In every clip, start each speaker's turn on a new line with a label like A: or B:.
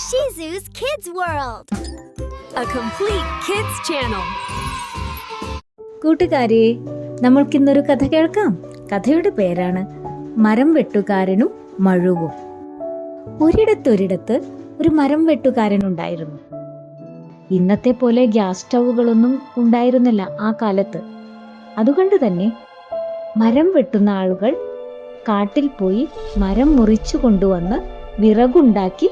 A: Shizu's Kids World.
B: a complete kids channel.
C: കൂട്ടുകാരെ നമ്മൾക്കിന്നൊരു കഥ കേൾക്കാം കഥയുടെ പേരാണ് മരം വെട്ടുകാരനും മഴുവും ഒരിടത്തൊരിടത്ത് ഒരു മരം വെട്ടുകാരനുണ്ടായിരുന്നു ഇന്നത്തെ പോലെ ഗ്യാസ് സ്റ്റൗകളൊന്നും ഉണ്ടായിരുന്നില്ല ആ കാലത്ത് അതുകൊണ്ട് തന്നെ മരം വെട്ടുന്ന ആളുകൾ കാട്ടിൽ പോയി മരം മുറിച്ചു കൊണ്ടുവന്ന് വിറകുണ്ടാക്കി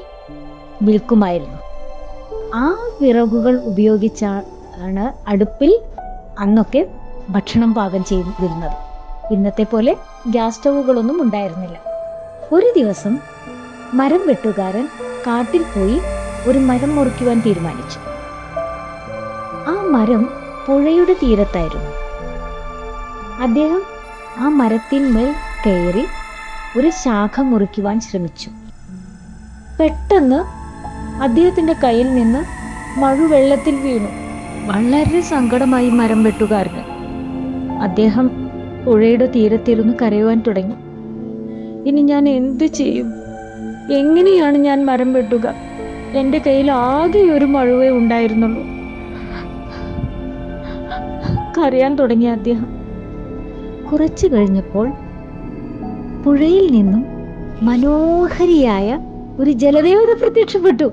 C: വിൽക്കുമായിരുന്നു. ആ വിറകുകൾ ഉപയോഗിച്ചാണ് അടുപ്പിൽ അന്നൊക്കെ ഭക്ഷണം പാകം ചെയ്തിരുന്നത്. ഇന്നത്തെ പോലെ ഗ്യാസ് സ്റ്റൗകളൊന്നും ഉണ്ടായിരുന്നില്ല. ഒരു ദിവസം മരം വെട്ടുകാരൻ കാട്ടിൽ പോയി ഒരു മരം മുറിക്കുവാൻ തീരുമാനിച്ചു. ആ മരം പുഴയുടെ തീരത്തായിരുന്നു. അദ്ദേഹം ആ മരത്തിന്മേൽ കയറി ഒരു ശാഖ മുറിക്കുവാൻ ശ്രമിച്ചു. പെട്ടെന്ന് അദ്ദേഹത്തിന്റെ കയ്യിൽ നിന്ന് മഴു വെള്ളത്തിൽ വീണു. വളരെ സങ്കടമായി മരം വെട്ടുകാരന്. അദ്ദേഹം പുഴയുടെ തീരത്തിരുന്ന് കരയുവാൻ തുടങ്ങി. ഇനി ഞാൻ എന്തു ചെയ്യും? എങ്ങനെയാണ് ഞാൻ മരം വെട്ടുക? എന്റെ കയ്യിൽ ആകെ ഒരു മഴുവേ ഉണ്ടായിരുന്നുള്ളൂ. കരയാൻ തുടങ്ങി അദ്ദേഹം. കുറച്ചു കഴിഞ്ഞപ്പോൾ പുഴയിൽ നിന്നും മനോഹരിയായ ഒരു ജലദേവത പ്രത്യക്ഷപ്പെട്ടു.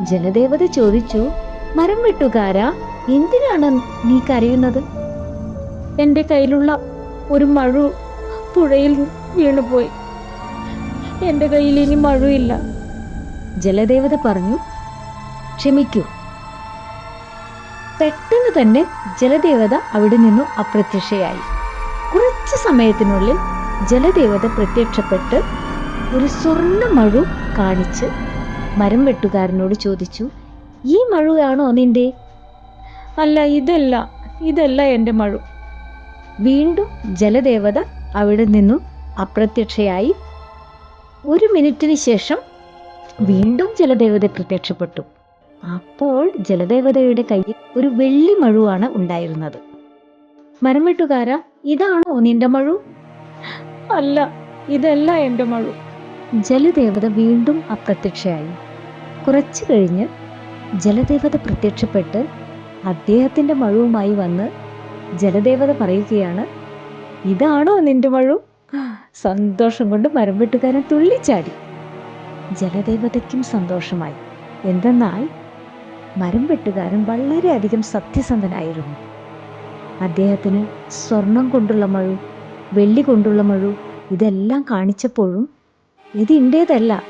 C: ജലദേവത ചോദിച്ചു മരം വെട്ടുകാരാ? എന്തിനാണ് നീ കരയുന്നത്? എന്റെ കയ്യിലുള്ള ഒരു മഴു പുഴയിൽ വീണുപോയി. എന്റെ കയ്യിൽ ഇനി മഴയില്ല ജലദേവത പറഞ്ഞു ക്ഷമിക്കൂ. പെട്ടെന്ന് തന്നെ ജലദേവത അവിടെ നിന്നും അപ്രത്യക്ഷയായി. കുറച്ച് സമയത്തിനുള്ളിൽ ജലദേവത പ്രത്യക്ഷപ്പെട്ട് ഒരു സ്വർണ മഴു കാണിച്ച് മരം വെട്ടുകാരനോട് ചോദിച്ചു ഈ മഴുവാണോ നിന്റെ? അല്ല ഇതല്ല ഇതല്ല എന്റെ മഴു. വീണ്ടും ജലദേവത അവിടെ നിന്നും അപ്രത്യക്ഷയായി. ഒരു മിനിറ്റിന് ശേഷം വീണ്ടും ജലദേവത പ്രത്യക്ഷപ്പെട്ടു. അപ്പോൾ ജലദേവതയുടെ കയ്യിൽ ഒരു വെള്ളി മഴുവാണ് ഉണ്ടായിരുന്നത്. മരം വെട്ടുകാര ഇതാണോ നിന്റെ മഴു? അല്ല ഇതല്ല എന്റെ മഴു. ജലദേവത വീണ്ടും അപ്രത്യക്ഷയായി. കുറച്ചു കഴിഞ്ഞ് ജലദേവത പ്രത്യക്ഷപ്പെട്ട് അദ്ദേഹത്തിന്റെ മഴുവുമായി വന്ന് ജലദേവത പറയുകയാണ് ഇതാണോ നിന്റെ മഴു? സന്തോഷം കൊണ്ട് മരം വെട്ടുകാരൻ തുള്ളിച്ചാടി. ജലദേവതയ്ക്കും സന്തോഷമായി. എന്തെന്നാൽ മരം വെട്ടുകാരൻ വളരെയധികം സത്യസന്ധനായിരുന്നു. അദ്ദേഹത്തിന് സ്വർണം കൊണ്ടുള്ള മഴു വെള്ളി കൊണ്ടുള്ള മഴു ഇതെല്ലാം കാണിച്ചപ്പോഴും ഇത് ഇന്റേതല്ല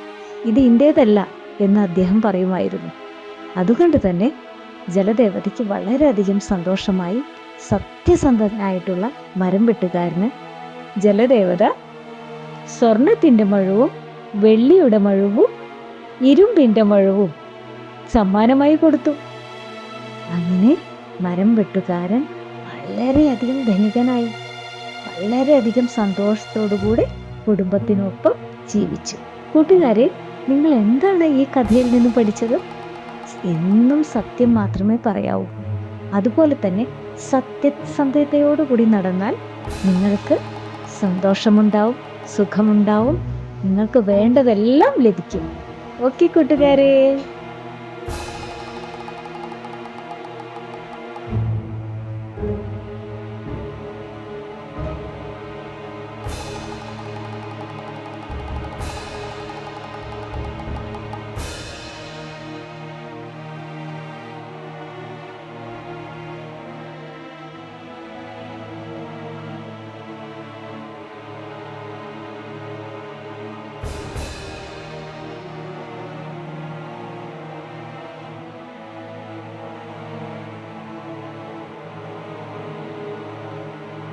C: ഇത് ഇന്റേതല്ല എന്ന് അദ്ദേഹം പറയുമായിരുന്നു. അതുകൊണ്ട് തന്നെ ജലദേവതയ്ക്ക് വളരെയധികം സന്തോഷമായി സത്യസന്ധനായിട്ടുള്ള മരം വെട്ടുകാരന് ജലദേവത സ്വർണത്തിന്റെ മഴവും വെള്ളിയുടെ മഴവും ഇരുമ്പിന്റെ മഴവും സമ്മാനമായി കൊടുത്തു. അങ്ങനെ മരം വെട്ടുകാരൻ വളരെയധികം ധനികനായി വളരെയധികം സന്തോഷത്തോടു കൂടി കുടുംബത്തിനൊപ്പം ജീവിച്ചു. കൂട്ടുകാരെ നിങ്ങൾ എന്താണ് ഈ കഥയിൽ നിന്ന് പഠിച്ചത്? എന്നും സത്യം മാത്രമേ പറയാവൂ. അതുപോലെ തന്നെ സത്യസന്ധതയോടുകൂടി നടന്നാൽ നിങ്ങൾക്ക് സന്തോഷമുണ്ടാവും സുഖമുണ്ടാവും നിങ്ങൾക്ക് വേണ്ടതെല്ലാം ലഭിക്കും. ഓക്കെ കൂട്ടുകാരെ. thank you